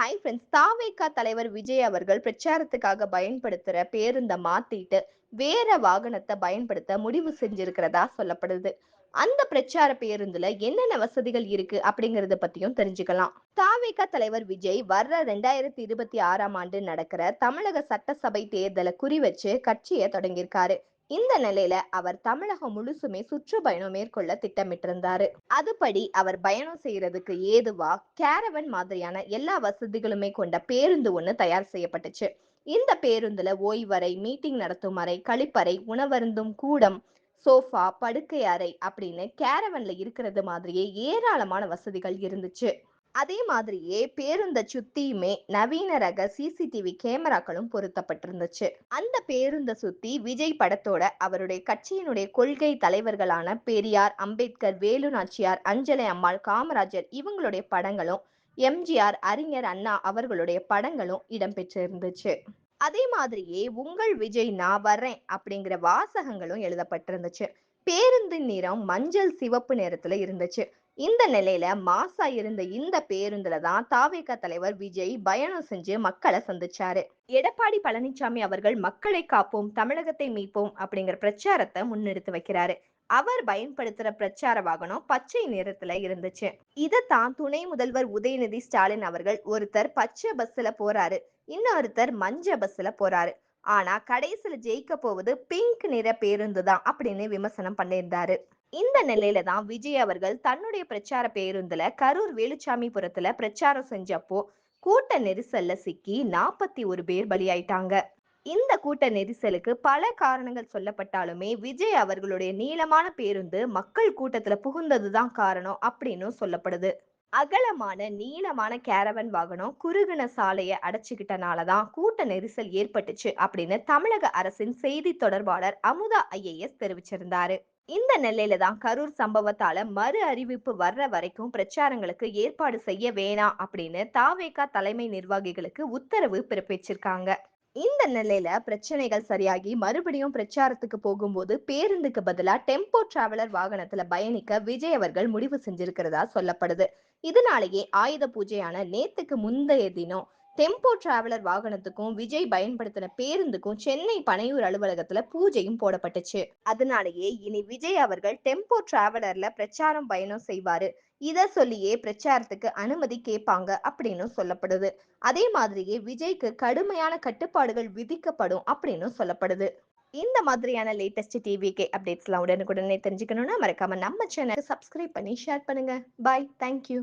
Hi friends தாவேகா தலைவர் விஜய் அவர்கள் பிரச்சாரத்துக்காக பயன்படுத்துற பேருந்தை மாத்திட்டு வேற வாகனத்தை பயன்படுத்த முடிவு செஞ்சிருக்கிறதா சொல்லப்படுது. அந்த பிரச்சார பேருந்துல என்னென்ன வசதிகள் இருக்கு அப்படிங்கறத பத்தியும் தெரிஞ்சுக்கலாம். தாவேகா தலைவர் விஜய் வர்ற ரெண்டாயிரத்தி இருபத்தி ஆறாம் ஆண்டு நடக்கிற தமிழக சட்டசபை தேர்தலை குறி வச்சு கட்சியை தொடங்கியிருக்காரு. இந்த நிலையில அவர் தமிழகம் முழுசுமே சுற்றுப்பயணம் மேற்கொள்ள திட்டமிட்டிருந்தாரு. அதுபடி அவர் பயணம் செய்யறதுக்கு ஏதுவா கேரவன் மாதிரியான எல்லா வசதிகளுமே கொண்ட பேருந்து ஒண்ணு தயார் செய்யப்பட்டுச்சு. இந்த பேருந்துல ஓய்வறை மீட்டிங் நடத்தும் அறை கழிப்பறை உணவருந்தும் கூடம் சோஃபா படுக்கை அறை அப்படின்னு கேரவன்ல இருக்கிறது மாதிரியே ஏராளமான வசதிகள் இருந்துச்சு. அதே மாதிரியே பேருந்தை சுத்தியுமே நவீன ரக சிசிடிவி கேமராக்களும் பொருத்தப்பட்டிருந்துச்சு. அந்த பேருந்தை சுத்தி விஜய் படத்தோட அவருடைய கட்சியினுடைய கொள்கை தலைவர்களான பெரியார் அம்பேத்கர் வேலு நாச்சியார் அஞ்சலை அம்மாள் காமராஜர் இவங்களுடைய படங்களும் எம்ஜிஆர் அறிஞர் அண்ணா அவர்களுடைய படங்களும் இடம்பெற்றிருந்துச்சு அதே மாதிரியே உங்கள் விஜய் நான் வர்றேன் அப்படிங்கிற வாசகங்களும் எழுதப்பட்டிருந்துச்சு. பேருந்தின் நிறம் மஞ்சள் சிவப்பு நிறத்துல இருந்துச்சு. இந்த நிலையில மாசா இருந்த இந்த பேருந்துல தான் தாவேக தலைவர் விஜய் பயணம் செஞ்சு மக்களை சந்திச்சாரு. எடப்பாடி பழனிசாமி அவர்கள் மக்களை காப்போம் தமிழகத்தை மீட்போம் அப்படிங்கிற பிரச்சாரத்தை முன்னெடுத்து வைக்கிறாரு. அவர் பயன்படுத்துற பிரச்சார வாகனம் பச்சை நிறத்துல இருந்துச்சு. இதைத்தான் துணை முதல்வர் உதயநிதி ஸ்டாலின் அவர்கள் ஒருத்தர் பச்சை பஸ்ல போறாரு இன்னொருத்தர் மஞ்ச பஸ்ல போறாரு. ஆனா கடைசியில ஜெயிக்க போவது பிங்க் நிற பேருந்து தான் அப்படின்னு விமர்சனம் பண்ணியிருந்தாரு. இந்த நிலையில தான் விஜய் அவர்கள் தன்னுடைய பிரச்சார பேருந்துல கரூர் வேலுச்சாமிபுரத்துல பிரச்சாரம் செஞ்சப்போ கூட்ட நெரிசல்ல சிக்கி நாற்பத்தி ஒரு பேர் பலியாயிட்டாங்க. இந்த கூட்ட நெரிசலுக்கு பல காரணங்கள் சொல்லப்பட்டாலுமே விஜய் அவர்களுடைய நீளமான பேருந்து மக்கள் கூட்டத்துல புகுந்ததுதான் காரணம் அப்படின்னு சொல்லப்படுது. அகலமான நீளமான கேரவன் வாகனம் குறுகின சாலையை அடைச்சுக்கிட்டனாலதான் கூட்ட நெரிசல் ஏற்பட்டுச்சு அப்படின்னு தமிழக அரசின் செய்தி தொடர்பாளர் அமுதா ஐஏஎஸ் தெரிவிச்சிருந்தாரு. இந்த நிலையில தான் கரூர் சம்பவத்தால மறு அறிவிப்பு வர்ற வரைக்கும் பிரச்சாரங்களுக்கு ஏற்பாடு செய்ய வேணாம் அப்படின்னு தாவேகா தலைமை நிர்வாகிகளுக்கு உத்தரவு பிறப்பிச்சிருக்காங்க. இந்த நிலையில பிரச்சனைகள் சரியாகி மறுபடியும் பிரச்சாரத்துக்கு போகும்போது பேருந்துக்கு பதிலா டெம்போ டிராவலர் வாகனத்துல பயணிக்க விஜய் அவர்கள் முடிவு செஞ்சிருக்கிறதா சொல்லப்படுது. இதனாலேயே ஆயுத பூஜையான நேத்துக்கு முந்தைய தினம் டெம்போ டிராவலர் வாகனத்துக்கும் விஜய் பயன்படுத்தின பேருந்துக்கும் சென்னை பனையூர் அலுவலகத்துல பூஜையும் போடப்பட்டுச்சு. அதனாலேயே இனி விஜய் அவர்கள் டெம்போ டிராவலர்ல பிரச்சாரம் பயணம் செய்வாரு. இத சொல்லியே பிரச்சாரத்துக்கு அனுமதி கேட்பாங்க அப்படின்னு சொல்லப்படுது. அதே மாதிரியே விஜய்க்கு கடுமையான கட்டுப்பாடுகள் விதிக்கப்படும் அப்படின்னு சொல்லப்படுது. இந்த மாதிரியான லேட்டஸ்ட் டிவிகே அப்டேட்ஸ்லாம் உடனுக்குடனே தெரிஞ்சுக்கணும்னா மறக்காம நம்ம சேனலை சப்ஸ்கிரைப் பண்ணி ஷேர் பண்ணுங்க. Bye thank you